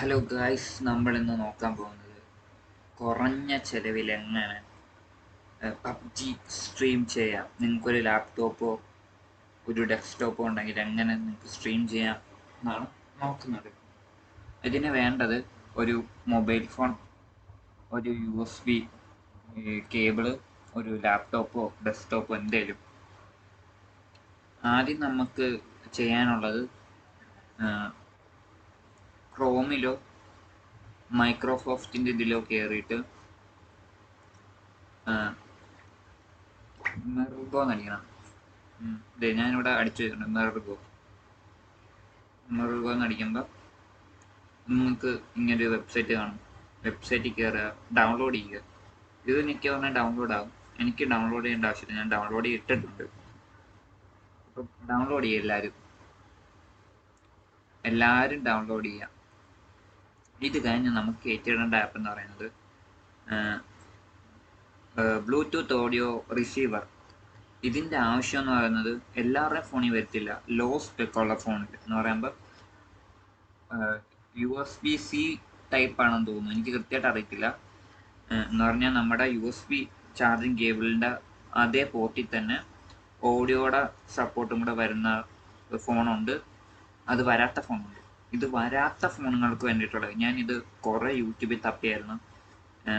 Hello guys നമ്മൾ ഇന്ന് നോക്കാൻ പോകുന്നത് കുറഞ്ഞ ചെലവിൽ എങ്ങനെ പബ്ജി സ്ട്രീം ചെയ്യാം. നിങ്ങൾക്കൊരു ലാപ്ടോപ്പോ ഒരു ഡെസ്ക്ടോപ്പോ ഉണ്ടെങ്കിൽ എങ്ങനെ നിങ്ങൾക്ക് സ്ട്രീം ചെയ്യാം എന്നാണ് നോക്കുന്നത്. ഇതിന് വേണ്ടത് ഒരു മൊബൈൽ ഫോൺ ഒരു യു എസ് ബി കേബിൾ ഒരു ലാപ്ടോപ്പോ ഡെസ്ക്ടോപ്പോ എന്തേലും. ആദ്യം നമുക്ക് ചെയ്യാനുള്ളത് ക്രോമിലോ മൈക്രോസോഫ്റ്റിന്റെ ഇതിലോ കയറിയിട്ട് മെർഗോ എന്നടിക്കണം ഇതേ ഞാനിവിടെ അടിച്ചു വെച്ചിട്ടുണ്ട് മെർഗോ. മെർഗോ എന്നടിക്കുമ്പോൾ നിങ്ങൾക്ക് ഇങ്ങനൊരു വെബ്സൈറ്റ് കാണും. വെബ്സൈറ്റിൽ കയറുക ഡൗൺലോഡ് ചെയ്യുക. ഇത് എനിക്ക് പറഞ്ഞാൽ ഡൗൺലോഡ് ആകും. എനിക്ക് ഡൗൺലോഡ് ചെയ്യേണ്ട ആവശ്യമില്ല. ഞാൻ ഡൗൺലോഡ് ചെയ്തിട്ടുണ്ട്. അപ്പം ഡൗൺലോഡ് ചെയ്യുക എല്ലാവരും. എല്ലാവരും ഡൗൺലോഡ് ചെയ്യാം ഇത് കഴിഞ്ഞ് നമുക്ക് കയറ്റിയിടേണ്ട ആപ്പ് എന്ന് പറയുന്നത് ബ്ലൂടൂത്ത് ഓഡിയോ റിസീവർ ഇതിന്റെ ആവശ്യം എന്ന് പറയുന്നത് എല്ലാവരുടെയും ഫോണിൽ വരത്തില്ല. ലോ സ്പെക്കുള്ള ഫോണിൽ എന്ന് പറയുമ്പോൾ U S B C type ആണെന്ന് തോന്നുന്നു. എനിക്ക് കൃത്യമായിട്ട് അറിയത്തില്ല. എന്ന് പറഞ്ഞാൽ നമ്മുടെ യു എസ് ബി ചാർജിങ് കേബിളിന്റെ അതേ പോർട്ടിൽ തന്നെ ഓഡിയോയുടെ സപ്പോർട്ടും കൂടെ വരുന്ന ഫോണുണ്ട് അത് വരാത്ത ഫോണുണ്ട് ഇത് വരാത്ത ഫോണുകൾക്ക് വേണ്ടിയിട്ടുള്ളത് ഞാൻ ഇത് കുറേ യൂട്യൂബിൽ തപ്പിയായിരുന്നു.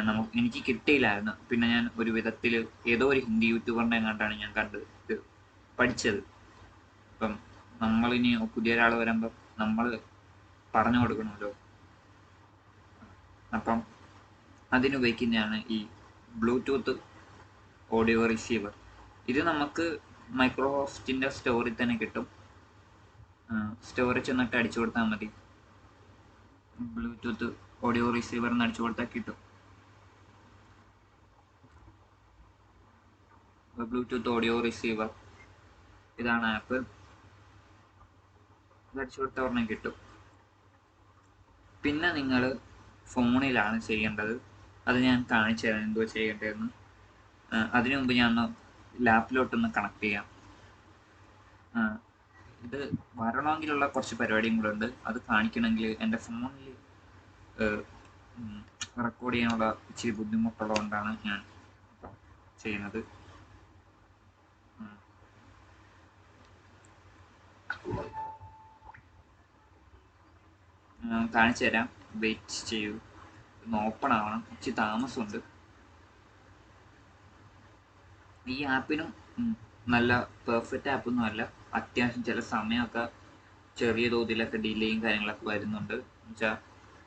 നമുക്ക് എനിക്ക് കിട്ടിയില്ലായിരുന്നു. പിന്നെ ഞാൻ ഒരു വിധത്തിൽ ഏതോ ഒരു ഹിന്ദി യൂട്യൂബറിനെ കണ്ടാണ് ഞാൻ കണ്ട് പഠിച്ചത്. അപ്പം നമ്മളിനി പുതിയ ഒരാൾ വരുമ്പോൾ നമ്മൾ പറഞ്ഞു കൊടുക്കണമല്ലോ. അപ്പം അതിനുപയോഗിക്കുന്നതാണ് ഈ ബ്ലൂടൂത്ത് ഓഡിയോ റിസീവർ. ഇത് നമുക്ക് മൈക്രോസോഫ്റ്റിന്റെ സ്റ്റോറിൽ തന്നെ കിട്ടും. സ്റ്റോറേജ് എന്നിട്ട് അടിച്ചു കൊടുത്താൽ മതി. ബ്ലൂടൂത്ത് ഓഡിയോ റിസീവർ എന്ന് അടിച്ചു കൊടുത്താൽ കിട്ടും. ബ്ലൂടൂത്ത് ഓഡിയോ റിസീവർ ഇതാണ് ആപ്പ് അടിച്ചു കൊടുത്താൽ ഒരെണ്ണം കിട്ടും. പിന്നെ നിങ്ങൾ ഫോണിലാണ് ചെയ്യേണ്ടത്. അത് ഞാൻ കാണിച്ചു തരാം എന്തോ ചെയ്യേണ്ടതെന്ന്. അതിനു മുമ്പ് ഞാൻ ഒന്ന് ലാപ്പിലോട്ടൊന്ന് കണക്ട് ചെയ്യാം. ഇത് വരണമെങ്കിലുള്ള കുറച്ച് പരിപാടിയും കൂടെ ഉണ്ട്. അത് കാണിക്കണമെങ്കിൽ എന്റെ ഫോണിൽ റെക്കോർഡ് ചെയ്യാനുള്ള ഇച്ചിരി ബുദ്ധിമുട്ടുള്ളതുകൊണ്ടാണ് ഞാൻ ചെയ്യുന്നത്. കാണിച്ചു തരാം. വെയിറ്റ് ചെയ്യൂ. ഒന്ന് ഓപ്പൺ ആവണം. ഇച്ചിരി താമസമുണ്ട്. ഈ ആപ്പിനും നല്ല പെർഫെക്റ്റ് ആപ്പൊന്നും അല്ല. അത്യാവശ്യം ചില സമയമൊക്കെ ചെറിയ തോതിലൊക്കെ ഡിലേയും കാര്യങ്ങളൊക്കെ വരുന്നുണ്ട്. എന്നുവെച്ചാൽ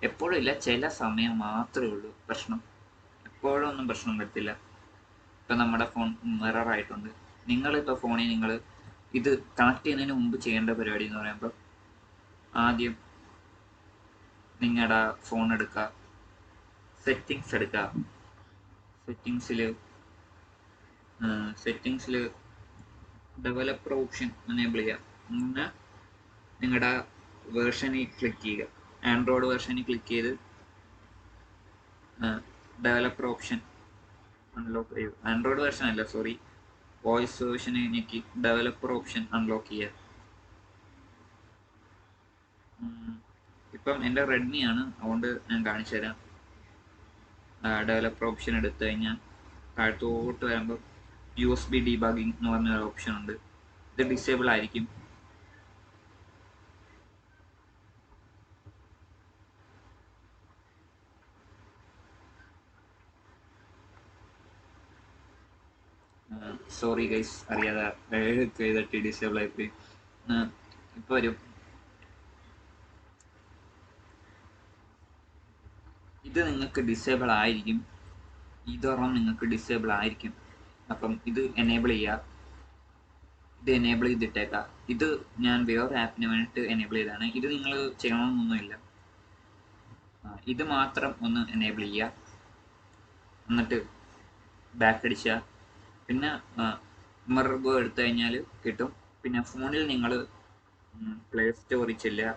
എപ്പോഴും ഇല്ല ചില സമയം മാത്രമേ ഉള്ളൂ. പ്രശ്നം. എപ്പോഴും ഒന്നും പ്രശ്നം വരത്തില്ല. ഇപ്പം നമ്മുടെ ഫോൺ മിറർ ആയിട്ടുണ്ട്. നിങ്ങളിപ്പോൾ ഫോണിൽ നിങ്ങൾ ഇത് കണക്ട് ചെയ്യുന്നതിന് മുമ്പ് ചെയ്യേണ്ട പരിപാടി എന്ന് പറയുമ്പോൾ ആദ്യം നിങ്ങളുടെ ഫോൺ എടുക്കുക സെറ്റിങ്സ് എടുക്കുക സെറ്റിങ്സിൽ സെറ്റിങ്സിൽ ഡെവലപ്പർ ഓപ്ഷൻ എനേബിൾ ചെയ്യുക അങ്ങനെ നിങ്ങളുടെ വേർഷനിൽ ക്ലിക്ക് ചെയ്യുക. ആൻഡ്രോയിഡ് വേർഷനിൽ ക്ലിക്ക് ചെയ്ത് ഡെവലപ്പർ ഓപ്ഷൻ അൺലോക്ക് ചെയ്യുക. ആൻഡ്രോയിഡ് വേർഷൻ അല്ല സോറി വോയിസ് വേർഷന് ഞെക്കി ഡെവലപ്പർ ഓപ്ഷൻ അൺലോക്ക് ചെയ്യുക ഇപ്പം എന്റെ റെഡ്മി ആണ്. അതുകൊണ്ട് ഞാൻ കാണിച്ചു തരാം ഡെവലപ്പർ ഓപ്ഷൻ എടുത്തു കഴിഞ്ഞാൽ താഴത്തോട്ട് വരുമ്പോൾ യു എസ് ബി ഡീബാഗിങ് എന്ന് പറഞ്ഞ ഓപ്ഷൻ ഉണ്ട്. ഇത് ഡിസേബിൾ ആയിരിക്കും. സോറി ഗൈസ് അറിയാതെ ചെയ്തിട്ട് ഡിസേബിൾ ആയിപ്പോയി ഇപ്പോൾ വരും. ഇത് നിങ്ങൾക്ക് ഡിസേബിൾ ആയിരിക്കും. ഇതൊരെണ്ണം നിങ്ങൾക്ക് ഡിസേബിൾ ആയിരിക്കും. അപ്പം ഇത് എനേബിൾ ചെയ്യുക ഇത് എനേബിൾ ചെയ്തിട്ടേക്കാം. ഇത് ഞാൻ വേറൊരു ആപ്പിന് വേണ്ടിയിട്ട് എനേബിൾ ചെയ്താണ് ഇത് നിങ്ങൾ ചെയ്യണമെന്നൊന്നുമില്ല. ഇത് മാത്രം ഒന്ന് എനേബിൾ ചെയ്യുക എന്നിട്ട് ബാക്ക് അടിച്ച. പിന്നെ മിറർഗോ എടുത്തു കഴിഞ്ഞാൽ കിട്ടും. പിന്നെ ഫോണിൽ നിങ്ങൾ പ്ലേ സ്റ്റോറിൽ ചെല്ലുക.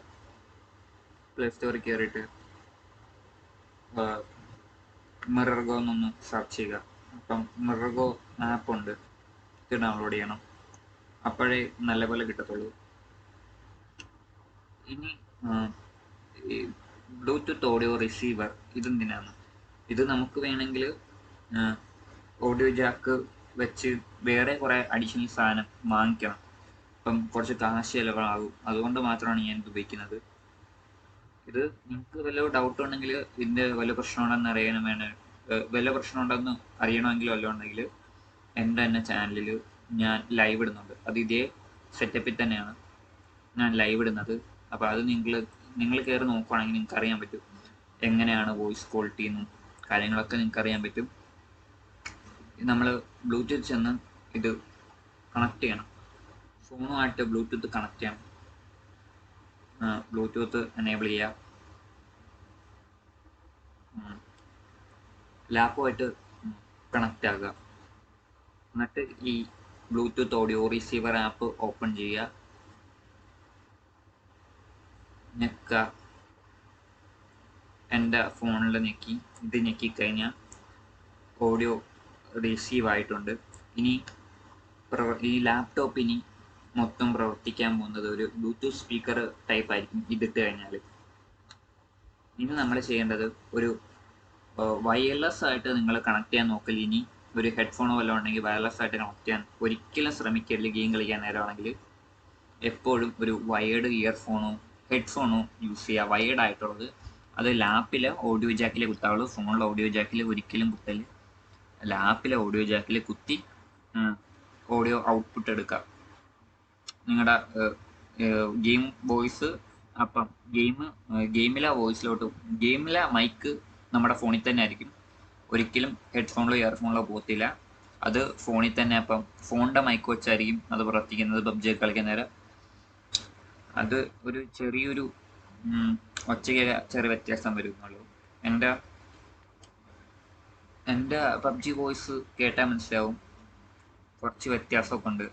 പ്ലേ സ്റ്റോറിൽ കയറിയിട്ട് മിറർഗോ എന്നൊന്ന് സെർച്ച് ചെയ്യുക. അപ്പം മിറഗോ ആപ്പ് ഉണ്ട് ഇത് ഡൗൺലോഡ് ചെയ്യണം. അപ്പോഴേ നല്ലപോലെ കിട്ടത്തുള്ളൂ. ഇനി ബ്ലൂടൂത്ത് ഓഡിയോ റിസീവർ ഇതെന്തിനാണ്? ഇത് നമുക്ക് വേണമെങ്കിൽ ഓഡിയോ ജാക്ക് വെച്ച് വേറെ കുറേ അഡീഷണൽ സാധനം വാങ്ങിക്കണം. ഇപ്പം കുറച്ച് കാശ് ചിലവാകും. അതുകൊണ്ട് മാത്രമാണ് ഞാൻ ഇത് ഉപയോഗിക്കുന്നത്. ഇത് നിങ്ങൾക്ക് വല്ല ഡൗട്ട് ഉണ്ടെങ്കിൽ ഇതിന്റെ വല്ല പ്രശ്നമുണ്ടെന്ന് അറിയാനും വേണം വല്ല പ്രശ്നമുണ്ടെന്ന് അറിയണമെങ്കിൽ വല്ലതും ഉണ്ടെങ്കിൽ എന്റെ തന്നെ ചാനലിൽ ഞാൻ ലൈവ് ഇടുന്നുണ്ട്. അത് ഇതേ സെറ്റപ്പിൽ തന്നെയാണ് ഞാൻ ലൈവ് ഇടുന്നത്. അപ്പോൾ അത് നിങ്ങൾ നിങ്ങൾ കയറി നോക്കുവാണെങ്കിൽ നിങ്ങൾക്ക് അറിയാൻ പറ്റും എങ്ങനെയാണ് വോയിസ് ക്വാളിറ്റി എന്നും കാര്യങ്ങളൊക്കെ നിങ്ങൾക്ക് അറിയാൻ പറ്റും. നമ്മൾ ബ്ലൂടൂത്ത് ചെന്ന് ഇത് കണക്ട് ചെയ്യണം. ഫോണുമായിട്ട് ബ്ലൂടൂത്ത് കണക്ട് ചെയ്യണം ബ്ലൂടൂത്ത് എനേബിൾ ചെയ്യുക ലാപ്പുമായിട്ട് കണക്റ്റ് ആകുക എന്നിട്ട് ഈ Bluetooth audio receiver app open ചെയ്യുക. ഞെക്കുക എന്റെ ഫോണിൽ ഞെക്കി. ഇത് ഞെക്കി കഴിഞ്ഞാൽ ഓഡിയോ റിസീവ് ആയിട്ടുണ്ട്. ഇനി ഈ ലാപ്ടോപ്പ് ഇനി മൊത്തം പ്രവർത്തിക്കാൻ പോകുന്നത് ഒരു ബ്ലൂടൂത്ത് സ്പീക്കർ ടൈപ്പ് ആയിരിക്കും. ഇതിട്ട് കഴിഞ്ഞാൽ ഇനി നമ്മൾ ചെയ്യേണ്ടത് ഒരു വയർലെസ് ആയിട്ട് നിങ്ങൾ കണക്ട് ചെയ്യാൻ നോക്കൽ ഇനി ഒരു ഹെഡ്ഫോണോ വല്ലതും ഉണ്ടെങ്കിൽ വയർലെസ് ആയിട്ട് കണക്ട് ചെയ്യാൻ ഒരിക്കലും ശ്രമിക്കരുത് ഗെയിം കളിക്കാൻ നേരമാണെങ്കിൽ. എപ്പോഴും ഒരു വയേർഡ് ഇയർഫോണോ ഹെഡ്ഫോണോ യൂസ് ചെയ്യുക വയേർഡ് ആയിട്ടുള്ളത്. അത് ലാപ്പിൽ ഓഡിയോ ജാക്കിൽ കുത്താവുള്ളൂ. ഫോണിലെ ഓഡിയോ ജാക്കിൽ ഒരിക്കലും കുത്തൽ. ലാപ്പിലെ ഓഡിയോ ജാക്കിൽ കുത്തി ഓഡിയോ ഔട്ട്പുട്ട് എടുക്കുക നിങ്ങളുടെ ഗെയിം വോയിസ് അപ്പം ഗെയിം ഗെയിമിലെ വോയിസിലോട്ട് ഗെയിമിലെ മൈക്ക് നമ്മുടെ ഫോണിൽ തന്നെ ആയിരിക്കും. ഒരിക്കലും ഹെഡ്ഫോണിലോ ഇയർഫോണിലോ പോകത്തില്ല. അത് ഫോണിൽ തന്നെ അപ്പം ഫോണിന്റെ മൈക്ക് വെച്ചായിരിക്കും അത് പ്രവർത്തിക്കുന്നത് പബ്ജി കളിക്കുന്ന നേരം. അത് ഒരു ചെറിയൊരു ഒച്ചയ്ക്ക് ചെറിയ വ്യത്യാസം വരുന്നുള്ളൂ. എന്റെ എന്റെ പബ്ജി വോയിസ് കേട്ടാൽ മനസ്സിലാവും. കുറച്ച് വ്യത്യാസമൊക്കെ ഉണ്ട്.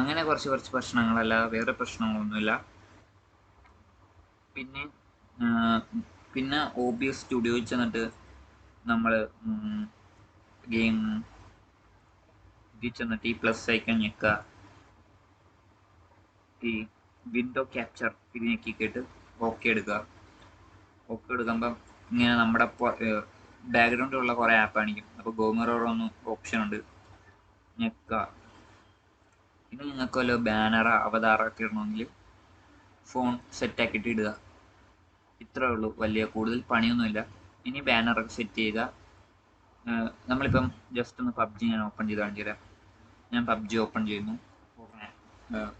അങ്ങനെ കുറച്ച് കുറച്ച് പ്രശ്നങ്ങളല്ല. വേറെ പ്രശ്നങ്ങളൊന്നുമില്ല. പിന്നെ പിന്നെ ഒ ബി എസ് സ്റ്റുഡിയോയിൽ ചെന്നിട്ട് നമ്മൾ ഗെയിം ഇതിൽ ചെന്നിട്ട് ഈ പ്ലസ് ഐക്കൺ ഞെക്കുക ഈ വിൻഡോ ക്യാപ്ചർ ഇത് ഞെക്കിക്കിട്ട് ഓക്കെ എടുക്കുക. ഓക്കെ എടുക്കുമ്പം ഇങ്ങനെ നമ്മുടെ ബാക്ക്ഗ്രൗണ്ടിലുള്ള കുറേ ആപ്പ് കാണിക്കും. അപ്പോൾ ഗോമറോറൊന്ന് ഓപ്ഷൻ ഉണ്ട്. ഞെക്കുക ഇനി നിങ്ങൾക്ക് വല്ല ബാനറോ അവതാറോ ഒക്കെ ഇടണമെങ്കിൽ ഫോൺ സെറ്റ് ആക്കിയിട്ട് ഇടുക. ഇത്രേ ഉള്ളൂ വലിയ കൂടുതൽ പണിയൊന്നുമില്ല. ഇനി ബാനറൊക്കെ സെറ്റ് ചെയ്യുക നമ്മളിപ്പം ജസ്റ്റ് ഒന്ന് പബ്ജി ഞാൻ ഓപ്പൺ ചെയ്ത് കാണിച്ചു തരാം. ഞാൻ പബ്ജി ഓപ്പൺ ചെയ്യുന്നു.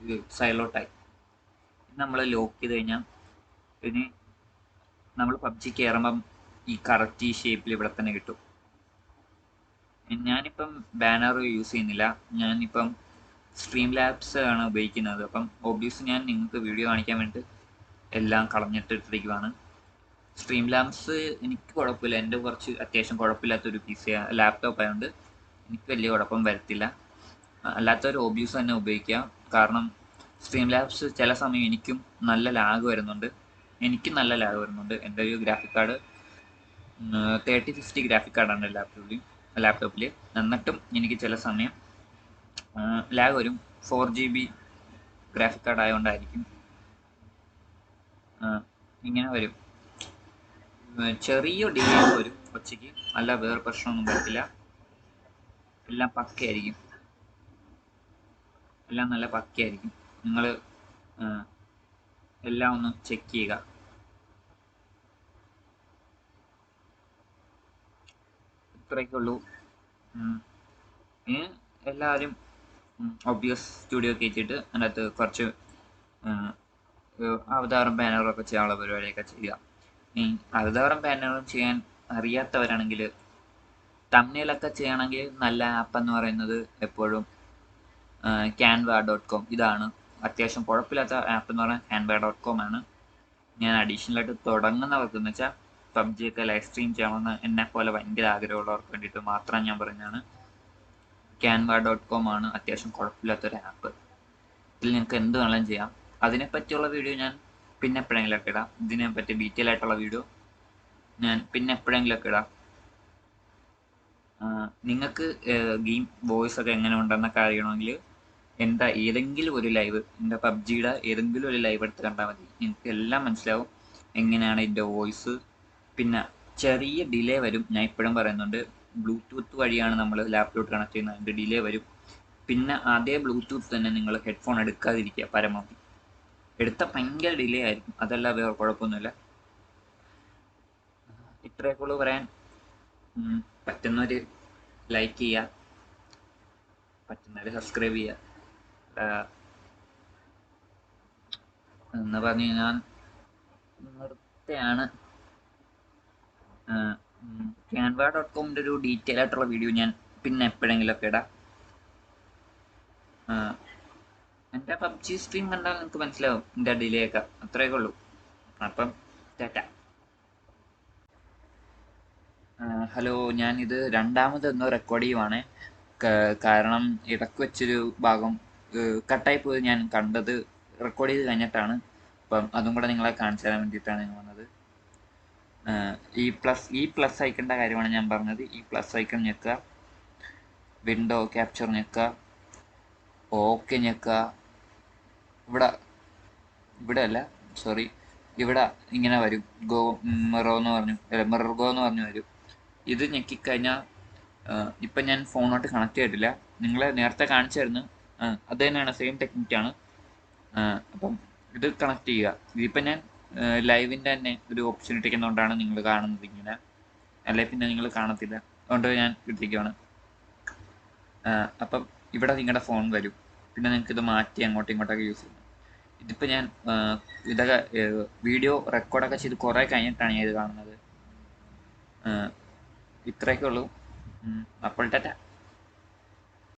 ഇത് സൈലോട്ടായി നമ്മൾ ലോക്ക് ചെയ്ത് കഴിഞ്ഞാൽ ഇനി നമ്മൾ പബ്ജി കയറുമ്പം ഈ കറക്റ്റ് ഈ ഷേപ്പിൽ ഇവിടെ തന്നെ കിട്ടും. ഞാനിപ്പം ബാനർ യൂസ് ചെയ്യുന്നില്ല. ഞാനിപ്പം സ്ട്രീം ലാബ്സ് ആണ് ഉപയോഗിക്കുന്നത്. അപ്പം ഒബ്വിയസ് ഞാൻ നിങ്ങൾക്ക് വീഡിയോ കാണിക്കാൻ വേണ്ടി എല്ലാം കളഞ്ഞിട്ടിട്ടിരിക്കുവാണ് സ്ട്രീം ലാബ്സ് എനിക്ക് കുഴപ്പമില്ല. എന്റെ കുറച്ച് അത്യാവശ്യം കുഴപ്പമില്ലാത്തൊരു പി സി ലാപ്ടോപ്പ് ആയതുകൊണ്ട് എനിക്ക് വലിയ കുഴപ്പം വരത്തില്ല. അല്ലാത്തൊരു ഓബ്യൂസ് തന്നെ ഉപയോഗിക്കാം. കാരണം സ്ട്രീം ലാബ്സ് ചില സമയം എനിക്കും നല്ല ലാഗ് വരുന്നുണ്ട്. എനിക്കും നല്ല ലാഗ് വരുന്നുണ്ട്. എന്റെ ഒരു graphic card thirty fifty graphic കാർഡാണ് ലാപ്ടോപ്പിൽ ലാപ്ടോപ്പിൽ എന്നിട്ടും എനിക്ക് ചില സമയം ലാഗ് വരും. Four G B graphic card ആയതുകൊണ്ടായിരിക്കും ഇങ്ങനെ വരും. ചെറിയ ഡിലേ വരും ഒച്ചയ്ക്ക്. അല്ല വേറെ പ്രശ്നമൊന്നും വരത്തില്ല. എല്ലാം പക്കയായിരിക്കും. എല്ലാം നല്ല പക്കയായിരിക്കും. നിങ്ങൾ എല്ലാം ഒന്ന് ചെക്ക് ചെയ്യുക. ഇത്രയൊക്കെ ഉള്ളൂ. എല്ലാവരും ഒബിയസ് സ്റ്റുഡിയോ കയറ്റിയിട്ട് അതിനകത്ത് കുറച്ച് അവതാരം ബാനറൊക്കെ ചെയ്യാനുള്ള പരിപാടിയൊക്കെ ചെയ്യുക. ഈ അവതാരം ബാനറും ചെയ്യാൻ അറിയാത്തവരാണെങ്കിൽ തമ്മിലൊക്കെ ചെയ്യണമെങ്കിൽ നല്ല ആപ്പ് എന്ന് പറയുന്നത് എപ്പോഴും ക്യാൻവ ഡോട്ട് കോം ഇതാണ്. അത്യാവശ്യം കുഴപ്പമില്ലാത്ത ആപ്പ് എന്ന് പറഞ്ഞാൽ ക്യാൻവ ഡോട്ട് കോം ആണ്. ഞാൻ അഡീഷണൽ ആയിട്ട് തുടങ്ങുന്നവർക്ക് എന്ന് വെച്ചാൽ പബ്ജി ഒക്കെ ലൈവ് സ്ട്രീം ചെയ്യണമെന്ന് എന്നെ പോലെ ഭയങ്കര ആഗ്രഹമുള്ളവർക്ക് വേണ്ടിയിട്ട് മാത്രം ഞാൻ പറഞ്ഞാണ് ക്യാൻവ ഡോട്ട് കോം ആണ് അത്യാവശ്യം കുഴപ്പമില്ലാത്തൊരു ആപ്പ് ഇതിൽ നിങ്ങൾക്ക് എന്ത് വേണമെങ്കിലും ചെയ്യാം. അതിനെപ്പറ്റിയുള്ള വീഡിയോ ഞാൻ പിന്നെ എപ്പോഴെങ്കിലൊക്കെ ഇടാം. ഇതിനെ പറ്റി ഡീറ്റെയിൽ ആയിട്ടുള്ള വീഡിയോ ഞാൻ പിന്നെ എപ്പോഴെങ്കിലൊക്കെ ഇടാം നിങ്ങൾക്ക് ഗെയിം വോയിസ് ഒക്കെ എങ്ങനെ ഉണ്ടെന്നൊക്കെ അറിയണമെങ്കിൽ എന്താ ഏതെങ്കിലും ഒരു ലൈവ് എന്റെ പബ്ജിയുടെ ഏതെങ്കിലും ഒരു ലൈവ് എടുത്ത് കണ്ടാൽ മതി. നിങ്ങൾക്ക് എല്ലാം മനസ്സിലാവും എങ്ങനെയാണ് എന്റെ വോയിസ് പിന്നെ ചെറിയ ഡിലേ വരും. ഞാൻ ഇപ്പോഴും പറയുന്നുണ്ട് ബ്ലൂടൂത്ത് വഴിയാണ് നമ്മൾ ലാപ്ടോപ്പ് കണക്ട് ചെയ്യുന്നത്. അതിന്റെ ഡിലേ വരും. പിന്നെ അതേ ബ്ലൂടൂത്ത് തന്നെ നിങ്ങൾ ഹെഡ്ഫോൺ എടുക്കാതിരിക്കുക പരമാവധി. എടുത്ത ഭയങ്കര ഡിലേ ആയിരിക്കും അതല്ല വേറെ കുഴപ്പമൊന്നുമില്ല. ഇത്രയൊക്കെ ഉള്ളു പറയാൻ. പറ്റുന്നവര് ലൈക്ക് ചെയ്യുക പറ്റുന്നവർ സബ്സ്ക്രൈബ് ചെയ്യുക എന്ന് പറഞ്ഞു ഞാൻ നിർത്തയാണ്. ക്യാൻവ ഡോട്ട് കോമിന്റെ ഒരു ഡീറ്റെയിൽ ആയിട്ടുള്ള വീഡിയോ ഞാൻ പിന്നെ എപ്പോഴെങ്കിലുമൊക്കെ ഇടാം. എന്റെ പബ്ജി സ്ട്രീം കണ്ടാൽ നിങ്ങൾക്ക് മനസ്സിലാവും. എന്റെ ഡിലേ ഒക്കെ അത്രയൊക്കെ ഉള്ളൂ. അപ്പം ടാറ്റ. ഹലോ ഞാനിത് രണ്ടാമത് എന്തോ റെക്കോർഡ് ചെയ്യുവാണ്. കാരണം ഇടയ്ക്ക് വെച്ചൊരു ഭാഗം കട്ടായി പോയത് ഞാൻ കണ്ടത് റെക്കോർഡ് ചെയ്ത് കഴിഞ്ഞിട്ടാണ്. അപ്പം അതും കൂടെ നിങ്ങളെ കാണിച്ചു തരാൻ വേണ്ടിയിട്ടാണ് ഞാൻ വന്നത്. ഈ പ്ലസ് ഈ പ്ലസ് ഐക്കണിന്റെ കാര്യമാണ് ഞാൻ പറഞ്ഞത്. ഈ പ്ലസ് ഐക്കൺ ഞെക്കുക. വിൻഡോ ക്യാപ്ചർ ഞെക്കുക. ഓക്കെ ഞെക്കുക. ഇവിടെ ഇവിടെ അല്ല സോറി ഇവിടെ ഇങ്ങനെ വരും. ഗോ മിറോ എന്ന് പറഞ്ഞു അല്ല മിറർ ഗോ എന്ന് പറഞ്ഞു വരും. ഇത് ഞെക്കിക്കഴിഞ്ഞാൽ ഇപ്പം ഞാൻ ഫോണോട്ട് കണക്ട് ചെയ്തിട്ടില്ല. നിങ്ങളെ നേരത്തെ കാണിച്ചായിരുന്നു. അത് തന്നെയാണ് സെയിം ടെക്നിക്കാണ് അപ്പം ഇത് കണക്ട് ചെയ്യുക. ഇതിപ്പം ഞാൻ ലൈവിന്റെ തന്നെ ഒരു ഓപ്ഷൻ ഇട്ടിരിക്കുന്നതുകൊണ്ടാണ് നിങ്ങൾ കാണുന്നത് ഇങ്ങനെ. അല്ലെ പിന്നെ നിങ്ങൾ കാണത്തില്ല. അതുകൊണ്ട് ഞാൻ ഇട്ടിരിക്കുകയാണ് അപ്പം ഇവിടെ നിങ്ങളുടെ ഫോൺ വരും. പിന്നെ നിങ്ങൾക്ക് ഇത് മാറ്റി അങ്ങോട്ടും ഇങ്ങോട്ടൊക്കെ യൂസ് ചെയ്യാം. ഇതിപ്പോൾ ഞാൻ ഇതൊക്കെ വീഡിയോ റെക്കോർഡൊക്കെ ചെയ്ത് കുറേ കഴിഞ്ഞിട്ടാണ് ഞാൻ ഇത് കാണുന്നത്. ഇത്രയൊക്കെ ഉള്ളൂ. അപ്പോൾ ടാറ്റ.